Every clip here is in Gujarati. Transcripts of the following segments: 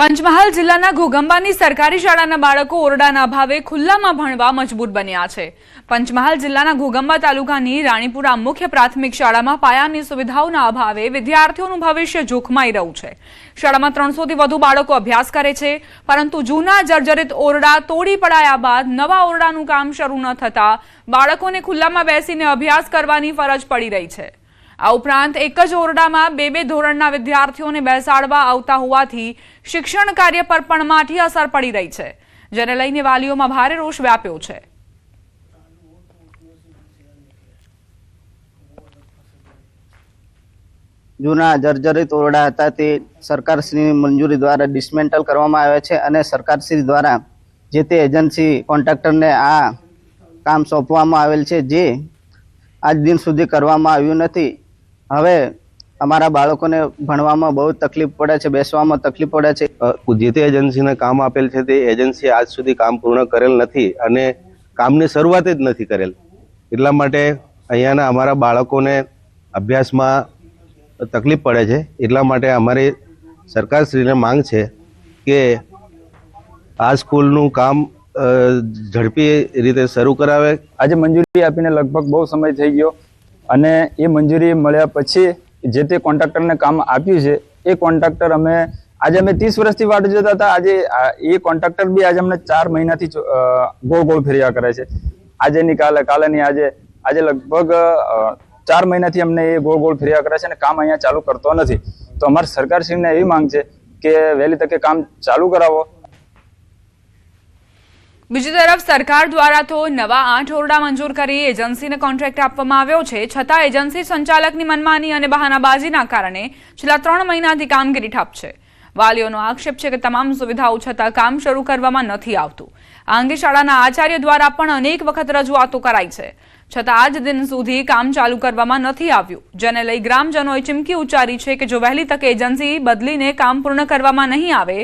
પંચમહાલ જિલ્લાના ઘોગંબાની સરકારી શાળાના બાળકો ઓરડાના અભાવે ખુલ્લામાં ભણવા મજબૂર બન્યા છે. પંચમહાલ જિલ્લાના ઘોગંબા તાલુકાની રાણીપુરા મુખ્ય પ્રાથમિક શાળામાં પાયાની સુવિધાઓના અભાવે વિદ્યાર્થીઓનું ભવિષ્ય જોખમાઈ રહ્યું છે. શાળામાં ત્રણસોથી વધુ બાળકો અભ્યાસ કરે છે, પરંતુ જૂના જર્જરિત ઓરડા તોડી પડાયા બાદ નવા ઓરડાનું કામ શરૂ ન થતાં બાળકોને ખુલ્લામાં બેસીને અભ્યાસ કરવાની ફરજ પડી રહી છે. આ ઉપરાંત એક જ ઓરડામાં બે બે ધોરણના વિદ્યાર્થીઓને બેસાડવા આવતા હોવાથી શિક્ષણ કાર્ય પર પણ માઠી અસર પડી રહી છે, જેને લઈને વાલીઓમાં ભારે રોષ વ્યાપ્યો છે. જૂના જર્જરિત ઓરડા હતા તે સરકારશ્રીની મંજૂરી દ્વારા ડિસમેન્ટલ કરવામાં આવ્યા છે અને સરકારશ્રી દ્વારા જે તે એજન્સી કોન્ટ્રાક્ટરને આ કામ સોંપવામાં આવેલ છે, જે આજ દિન સુધી કરવામાં આવ્યું નથી હવે અમારા બાળકોને ભણવામાં બહુ તકલીફ પડે છે બેસવામાં તકલીફ પડે છે. જે તે એજન્સીને કામ આપેલ છે તે એજન્સી આજ સુધી કામ પૂર્ણ કરેલ નથી અને કામની શરૂઆત જ નથી કરેલ. એટલા માટે અહીંયાના અમારા બાળકોને અભ્યાસમાં તકલીફ પડે છે. એટલા માટે અમારી સરકારશ્રીને માંગ છે કે આ સ્કૂલનું કામ ઝડપી રીતે શરૂ કરાવે. આજે મંજૂરી આપીને લગભગ બહુ સમય થઈ ગયો. અને એ મંજૂરી મળ્યા પછી જે તે કોન્ટ્રાક્ટરને કામ આપ્યું છે, એ કોન્ટ્રાક્ટર અમે આજે અમે ત્રીસ વર્ષથી વાટ જોતા હતા. આજે એ કોન્ટ્રાક્ટર બી આજે અમને ચાર મહિનાથી ગોળ ગોળ ફેર્યા કરે છે. આજે ની કાલે કાલે ની આજે આજે લગભગ ચાર મહિનાથી અમને એ ગોળ ગોળ ફેર્યા કરે છે અને કામ અહીંયા ચાલુ કરતો નથી. તો અમારી સરકારશ્રીને એવી માંગ છે કે વહેલી તકે કામ ચાલુ કરાવો. બીજી તરફ સરકાર દ્વારા તો નવા આઠ ઓરડા મંજૂર કરી એજન્સીને કોન્ટ્રાક્ટ આપવામાં આવ્યો છે. છતાં એજન્સી સંચાલકની મનમાની અને બહાનાબાજીના કારણે છેલ્લા ત્રણ મહિનાથી કામગીરી ઠપ છે. વાલીઓનો આક્ષેપ છે કે તમામ સુવિધાઓ છતાં કામ શરૂ કરવામાં નથી આવતું. આ અંગે શાળાના આચાર્ય દ્વારા પણ અનેક વખત રજૂઆતો કરાઈ છે. છતાં આજ દિન સુધી કામ ચાલુ કરવામાં નથી આવ્યું. જેને લઈ ગ્રામજનોએ ચીમકી ઉચ્ચારી છે કે જો વહેલી તકે એજન્સી બદલીને કામ પૂર્ણ કરવામાં નહીં આવે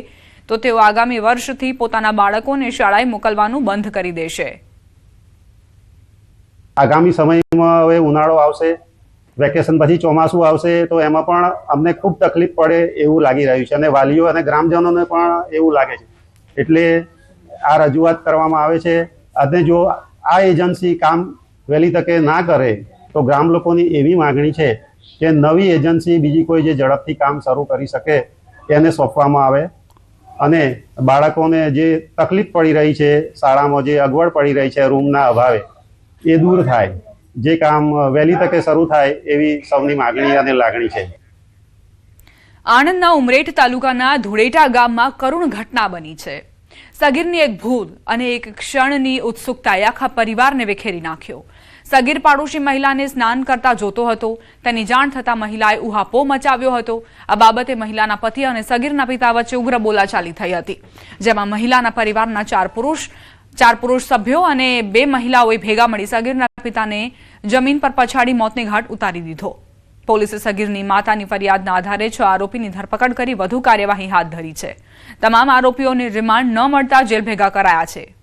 તો તેઓ આગામી વર્ષથી પોતાના બાળકોને શાળાએ મોકલવાનું બંધ કરી દેશે. આગામી સમયમાં હવે ઉનાળો આવશે, વેકેશન પછી ચોમાસું આવશે, તો એમાં પણ અમને ખૂબ તકલીફ પડે એવું લાગી રહ્યું છે અને વાલીઓ અને ગ્રામજનોને પણ એવું લાગે છે. એટલે આ રજૂઆત કરવામાં આવે છે. અને જો આ એજન્સી કામ વહેલી તકે ના કરે, તો ગ્રામ લોકોની એવી માગણી છે કે નવી એજન્સી બીજી કોઈ જે ઝડપથી કામ શરૂ કરી શકે એને સોંપવામાં આવે. અને બાળકોને જે તકલીફ પડી રહી છે, શાળામાં જે અગવડ પડી રહી છે રૂમના અભાવે, એ દૂર થાય. જે કામ વહેલી તકે શરૂ થાય એવી સૌની માગણી અને લાગણી છે. આણંદના ઉમરેઠ તાલુકાના ધુળેટા ગામમાં કરુણ ઘટના બની છે. સગીરની એક ભૂલ અને એક ક્ષણની ઉત્સુકતાએ આખા પરિવારને વિખેરી નાખ્યો. સગીર પાડોશી મહિલાને સ્નાન કરતા જોતો હતો. તેની જાણ થતાં મહિલાએ ઉહાપો મચાવ્યો હતો. આ બાબતે મહિલાના પતિ અને સગીરના પિતા વચ્ચે ઉગ્ર બોલાચાલી થઈ હતી. જેમાં મહિલાના પરિવારના ચાર પુરુષ ચાર પુરુષ સભ્યો અને બે મહિલાઓએ ભેગા મળી સગીરના પિતાને જમીન પર પછાડી મોતને ઘાટ ઉતારી દીધો. પોલીસે સગીરની માતાની ફરિયાદના આધારે છ આરોપીની ધરપકડ કરી વધુ કાર્યવાહી હાથ ધરી છે. તમામ આરોપીઓને રિમાન્ડ ન મળતા જેલ ભેગા કરાયા છે.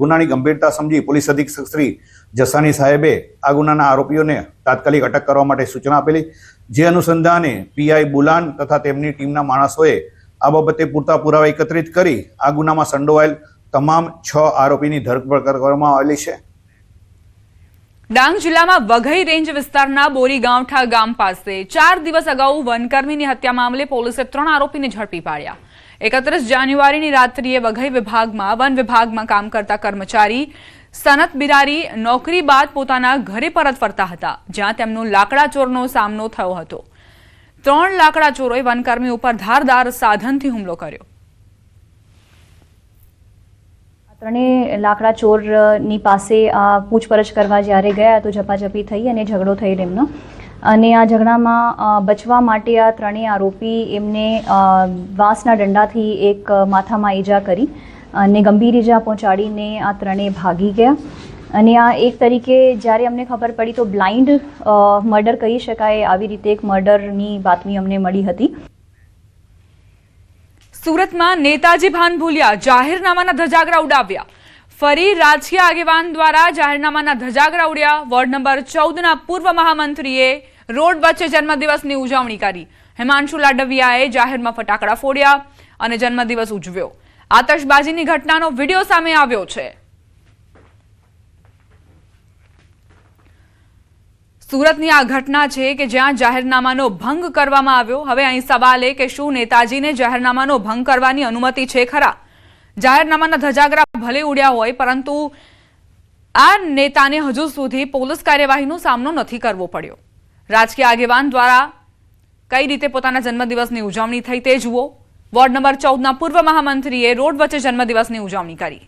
ગુનાની ગંભીરતા સમજી પોલીસ અધિક્ષક શ્રી જસાની સાહેબે આ ગુનાના આરોપીઓને તાત્કાલિક અટક કરવા માટે સૂચના આપેલી. જે અનુસંધાને પીઆઈ બુલાન તથા તેમની ટીમના માણસોએ આ બાબતે પૂરતા પુરાવા એકત્રિત કરી આ ગુનામાં સંડોવાયેલ તમામ છ આરોપીની ધરપકડ કરવામાં આવેલી છે. ડાંગ જિલ્લામાં વઘઈ રેન્જ વિસ્તારના બોરીગાંવઠા ગામ પાસે ચાર દિવસ અગાઉ વનકર્મીની હત્યા મામલે પોલીસે ત્રણ આરોપીને ઝડપી પાડ્યા. એકત્રીસ જાન્યુઆરીની રાત્રિએ વઘઈ વિભાગમાં, વન વિભાગમાં કામ કરતા કર્મચારી સનત બિરારી નોકરી બાદ પોતાના ઘરે પરત ફરતા હતા, જ્યાં તેમનો લાકડાચોરનો સામનો થયો હતો. ત્રણ લાકડાચોરોએ વનકર્મી ઉપર ધારદાર સાધનથી હુમલો કર્યો. ત્રણેય લાકડા ચોરની પાસે પૂછપરછ કરવા જ્યારે ગયા તો ઝપાઝપી થઈ અને ઝઘડો થઈ એમનો અને આ ઝઘડામાં બચવા માટે આ ત્રણેય આરોપી એમને વાંસના દંડાથી એક માથામાં ઈજા કરી અને ગંભીર ઈજા પહોંચાડીને આ ત્રણેય ભાગી ગયા. અને આ એક તરીકે જ્યારે અમને ખબર પડી તો બ્લાઇન્ડ મર્ડર કહી શકાય આવી રીતે એક મર્ડરની બાતમી અમને મળી હતી. સુરતમાં નેતાજી ભાન ભૂલ્યા, જાહેરનામાના ધજાગરા ઉડાવ્યા. ફરી રાજકીય આગેવાન દ્વારા જાહેરનામાના ધજાગરા ઉડ્યા. વોર્ડ નંબર ચૌદના પૂર્વ મહામંત્રીએ રોડ વચ્ચે જન્મદિવસની ઉજવણી કરી. હિમાંશુ લાડવિયાએ જાહેરમાં ફટાકડા ફોડ્યા અને જન્મદિવસ ઉજવ્યો. આતશબાજીની ઘટનાનો વીડિયો સામે આવ્યો છે. સુરતની આ ઘટના છે કે જ્યાં જાહેરનામાનો ભંગ કરવામાં આવ્યો. હવે અહીં સવાલ એ કે શું નેતાજીને જાહેરનામાનો ભંગ કરવાની અનુમતિ છે ખરા? જાહેરનામાના ધજાગરા ભલે ઉડ્યા હોય, પરંતુ આ નેતાને હજુ સુધી પોલીસ કાર્યવાહીનો સામનો નથી કરવો પડ્યો. રાજકીય આગેવાન દ્વારા કઈ રીતે પોતાના જન્મદિવસની ઉજવણી થઈ તે જુઓ. વોર્ડ નંબર ચૌદના પૂર્વ મહામંત્રીએ રોડ વચ્ચે જન્મદિવસની ઉજવણી કરી.